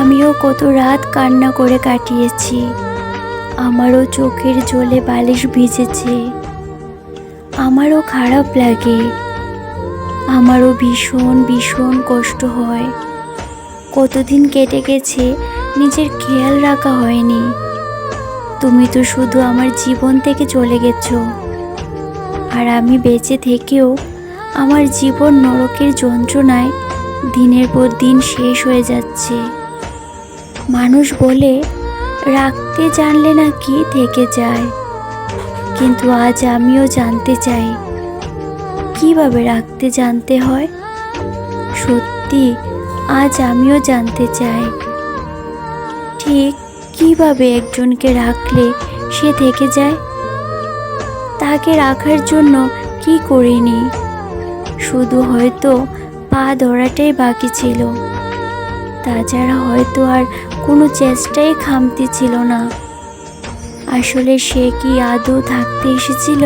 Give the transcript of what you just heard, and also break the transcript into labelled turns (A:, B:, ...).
A: আমিও কত রাত কান্না করে কাটিয়েছি। আমারও চোখের জলে বালিশ ভিজেছে। আমারও খারাপ লাগে। আমারও ভীষণ ভীষণ কষ্ট হয়। কতদিন কেটে গেছে, নিজের খেয়াল রাখা হয়নি। তুমি তো শুধু আমার জীবন থেকে চলে গেছো। আর আমি বেঁচে থেকেও আমার জীবন নরকের যন্ত্রণায় দিনের পর দিন শেষ হয়ে যাচ্ছে। মানুষ বলে, রাখতে জানলে নাকি থেকে যায়। কিন্তু আজ আমিও জানতে চাই, কীভাবে রাখতে জানতে হয়? সত্যি, আজ আমিও জানতে চাই। ঠিক কীভাবে একজনকে রাখলে সে থেকে যায়? তাকে রাখার জন্য কি করিনি? শুধু হয়তো পা ধরাটাই বাকি ছিল। তাছাড়া হয়তো আর কোনো চেষ্টাই খামতি ছিল না। আসলে সে কি আদৌ থাকতে এসেছিল?